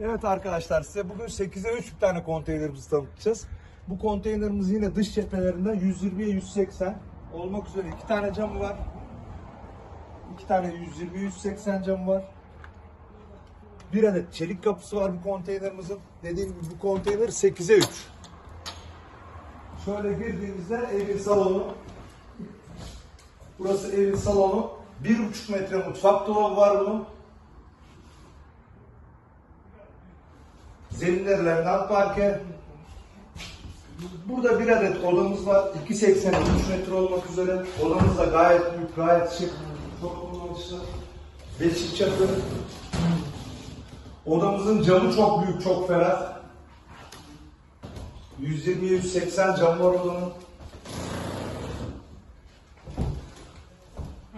Evet arkadaşlar size bugün 8'e 3 bir tane konteynerimizi tanıtacağız. Bu konteynerimiz yine dış cephelerinden 120'ye 180 olmak üzere iki tane camı var. İki tane 120 180 camı var. Bir adet çelik kapısı var bu konteynerimizin. Dediğim gibi bu konteyner 8'e 3. Şöyle girdiğimizde evin salonu. Burası evin salonu. 1,5 metre mutfak dolabı var bunun. Zeminler parke. Burada bir adet odamız var. 2.80 3 metre olmak üzere. Odamız da gayet büyük, gayet şık. Çok kullanışlı. Beşik çatı. Odamızın camı çok büyük, çok ferah. 120 180 cam var odanın.